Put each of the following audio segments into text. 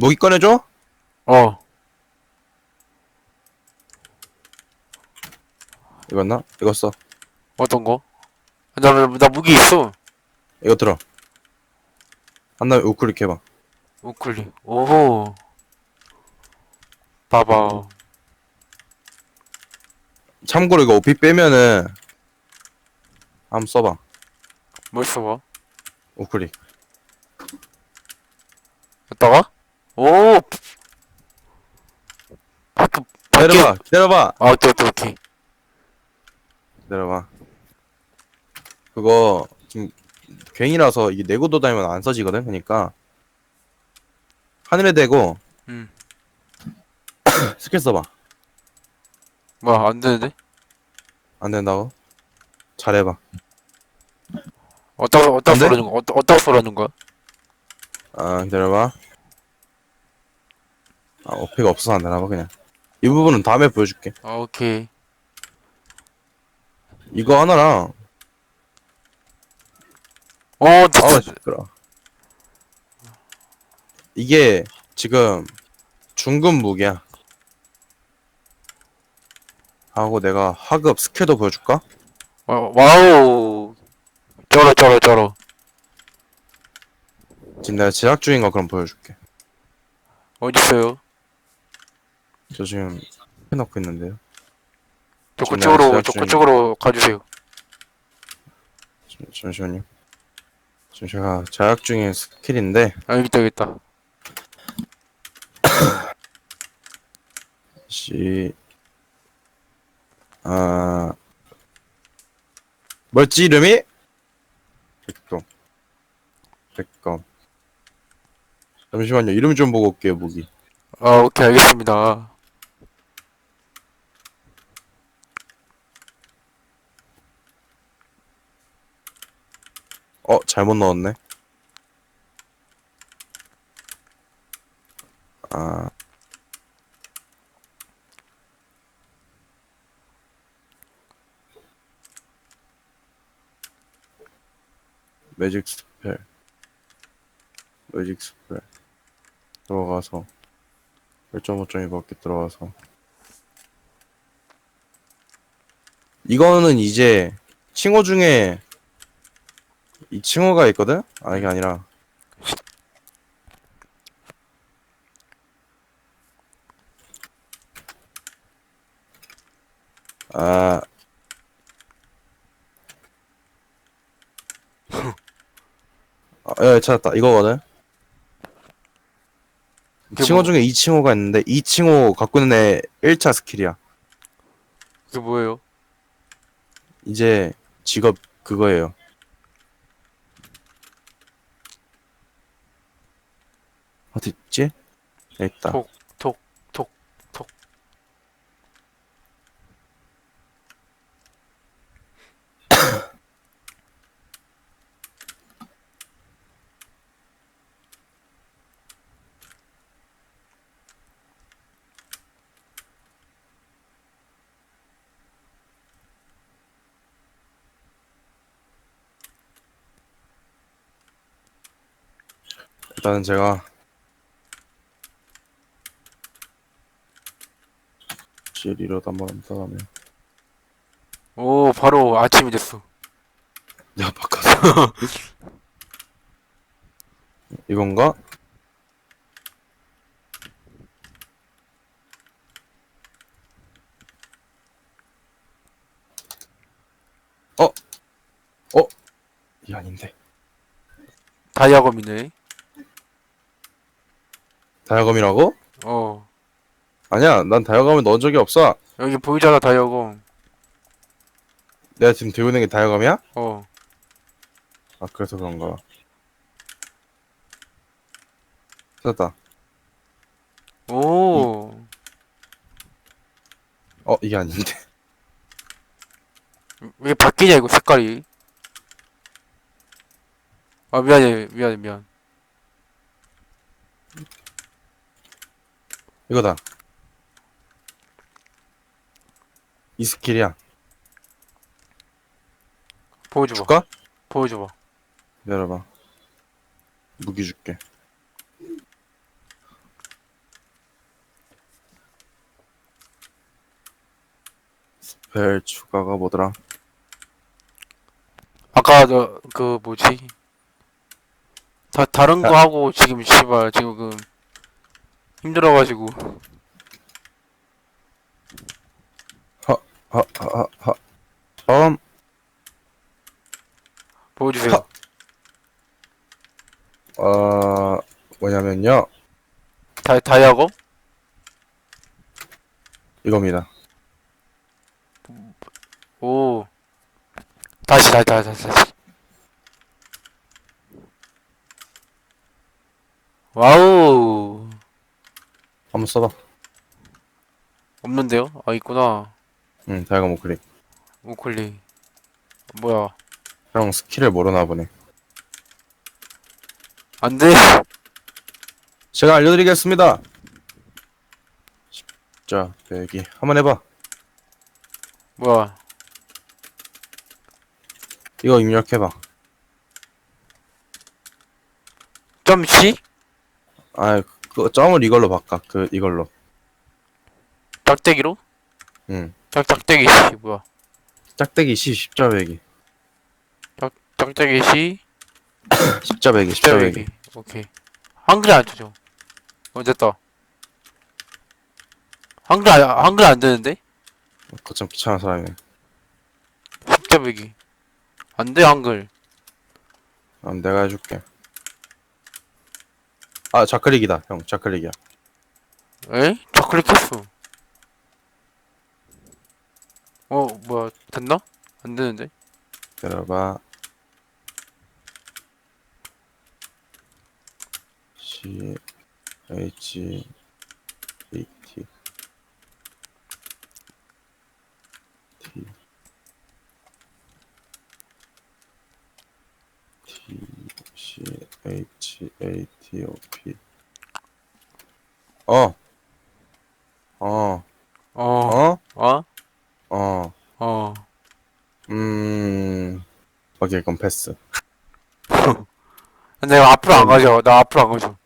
무기 꺼내줘? 어. 이거 나? 이거 써. 어떤 거? 나, 나, 나 무기 있어. 이거 들어. 한 다음에 우클릭 해봐. 우클릭. 오호. 봐봐. 참고로 이거 오피 빼면은 한번 써봐. 뭘 써봐? 우클릭. 했다가? 오! 밖에- 기다려봐. 기다려봐. 아, 오케이, 오케이, 오케이. 기다려봐. 그거 지금 괜히라서 이게 내구도 다니면 안 써지거든. 그러니까 하늘에 대고 음. 스킬 써봐. 뭐야, 안 되는데? 안 된다고? 잘해봐. 어디다, 어디다 안 돼? 쏘라는 거? 어디다, 어디다 쏘라는 거야? 아 기다려봐. 아 오피가 없어서 안 되나 봐 그냥. 이 부분은 다음에 보여줄게. 아, 오케이. 이거 하나랑 어, 아우. 시끄러. 이게 지금 중급 무기야. 하고 내가 하급 스킬도 보여줄까? 와, 와우. 쩔어, 쩔어, 쩔어. 지금 내가 제작 중인 거 그럼 보여줄게. 어딨어요? 저 지금 해놓고 있는데요. 저 지금 그쪽으로, 저 그쪽으로 가주세요. 잠- 잠시만요. 지금 제가 제작 중인 스킬인데 아, 여기 있다, 여기 있다. 시... 아... 뭐였지 이름이? 백검 백검 잠시만요 이름 좀 보고 올게요 무기 아, 오케이, 알겠습니다. 어 잘못 넣었네. 아... 매직 스펠. 매직 스펠. 들어가서 1.5.2밖에 들어가서. 이거는 이제 칭호 중에 이 칭호가 있거든? 아 이게 아니라 아 아, 예, 찾았다. 이거거든. 그게 칭호 뭐- 중에 이 칭호가 있는데 이 칭호 갖고 있는 애 1차 스킬이야. 그게 뭐예요? 이제 직업 그거예요. 어디 있지? 여기 있다. 톡, 톡, 톡, 톡. 일단은 제가 실 이러다 한번 따가면 오, 바로 아침이 됐어. 내가 바꿔서 이건가? 어? 어? 이 아닌데 다이아검이네. 다이아검이라고? 어. 아니야 난 다이아검을 넣은 적이 없어 여기 보이잖아, 다이아검. 내가 지금 들고 있는 게 다이아검이야? 어. 아 그래서 그런가 찾았다 오. 어 이게 아닌데 왜 바뀌냐, 이거 색깔이. 아, 미안해, 미안해, 미안. 이거다 이 스킬이야. 보여줘봐. 줄까? 보여줘봐. 기다려봐. 무기 줄게. 스펠 추가가 뭐더라? 아까 저 그 뭐지? 다 다른 거 하고 지금 씨발 지금 그 힘들어가지고 하하하 처음 보여주세요. 하. 어 뭐냐면요 다 다이아고? 이겁니다. 오 다시 다시 다시 다시 다시 와우 한번 써봐. 없는데요? 아 있구나 응 다이가 모클릭. 우클리 뭐야 형 스킬을 모르나 보네. 안돼 제가 알려드리겠습니다. 자 여기 한번 해봐. 뭐야 이거 입력해봐. 점시 아, 그 점을 이걸로 바꿔. 그 이걸로. 짝대기로 응. 짝 짝대기 씨 뭐야 짝대기 시 십자배기. 짝대기 씨 십자배기 십자배기. 십자배기 오케이 한글이 안 되죠 어 됐다 한글 안 한글 안 되는데 거참 귀찮은 사람이네. 십자배기 안 돼 한글 아, 내가 해줄게. 아 좌클릭이다 형 좌클릭이야. 에? 저 클릭했어 어 뭐야 됐나? 안 되는데 들어봐. C H A T T T C H A T O P 어. 어. 어 어? 어? 어. 어 음. 오케이, 그럼 패스. 내가 앞으로 안 가죠. 나 앞으로 안 가죠.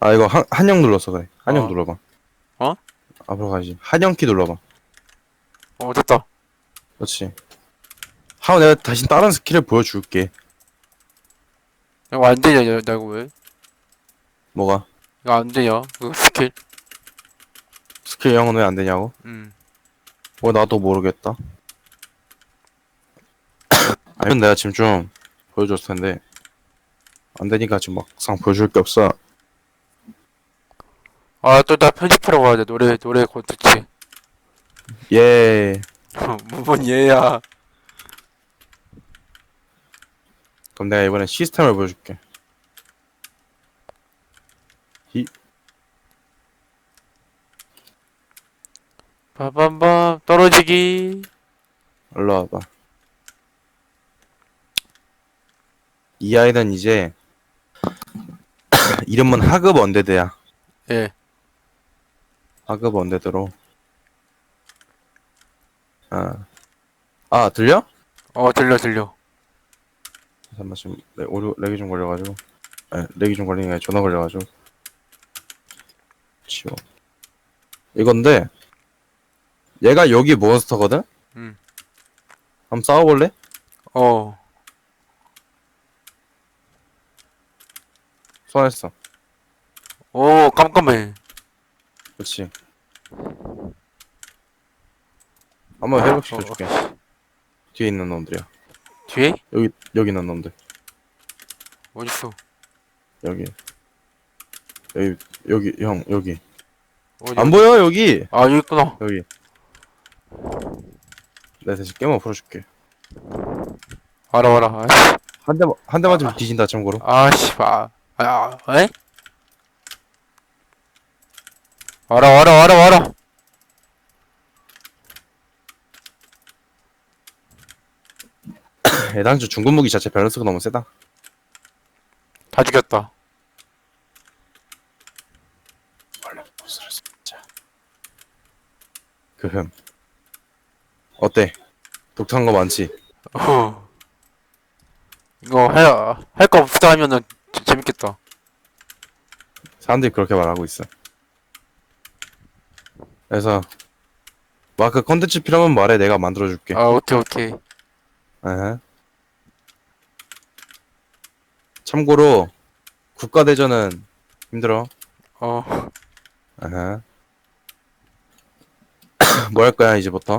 아 이거 한, 한영 눌렀어 그래 한영 어. 눌러봐. 어? 앞으로 가지. 한영 키 눌러봐. 어 됐다. 그렇지. 하고 내가 다시 다른 스킬을 보여줄게. 이거 안 되냐 나 이거 왜 뭐가? 이거 안 되냐 그 스킬. 스킬 영은 왜 안 되냐고? 음. 뭐 나도 모르겠다 아니 내가 지금 좀 보여줬을 텐데 안 되니까 지금 막상 보여줄 게 없어 아, 또 나 편집하러 가야 돼. 노래, 노래 콘텐츠. 예 뭔 얘야. 그럼 내가 이번엔 시스템을 보여줄게 빠밤밤, 떨어지기. 일로 와봐 이 아이는 이제 이름은 하급 언데드야 예. 하급 언데드로 아, 아 들려? 어, 들려, 들려. 잠깐만 지금 렉, 오류, 렉이 좀 걸려가지고 아 렉이 좀 걸리는 게 아니라 전화 걸려가지고 치워 이건데 얘가 여기 몬스터거든? 음. 한번 싸워볼래? 어. 소환했어 오, 깜깜해. 그렇지 한번 회복시켜줄게 뒤에 있는 놈들이야 뒤에? 여기 여기 있는 놈들 어딨어? 여기 여기 여기 형 여기 어디? 안 보여 여기 아, 여기 있구나. 여기 내가 대신 게임을 풀어줄게 알아, 알아. 아이씨. 한 대만 한 대만 좀 뒤진다 참고로 아씨, 아, 아, 아, 에? 알아, 알아, 알아, 알아. 애당초 중국 무기 자체 밸런스가 너무 세다 다 죽였다. 원래 보스를 진짜 그흠 어때 독특한 거 많지 어. 이거 할, 할거 없다 하면은 재- 재밌겠다. 사람들이 그렇게 말하고 있어. 그래서 마크 컨텐츠 필요하면 말해. 내가 만들어줄게. 아 오케이 오케이. 에헤. 참고로 국가대전은 힘들어? 어. 에헤. 뭐 할 거야 이제부터?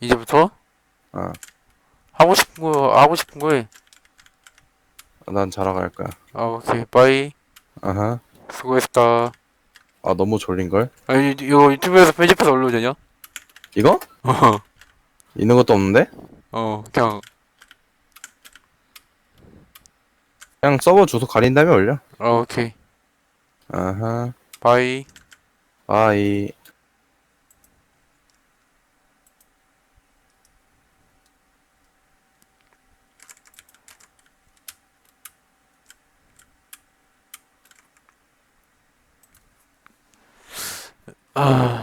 이제부터? 어. 하고 싶은 거 하고 싶은 거 해 난 자러 갈 거야. 아 오케이. 바이. 아하. 수고했다. 아 너무 졸린 걸? 아니 이거 유튜브에서 편집해서 올려도 되냐? 이거? 어, 있는 것도 없는데? 어 그냥. 그냥 서버 주소 가린 다음에 올려. 어 오케이. 아하. 바이. 아이 아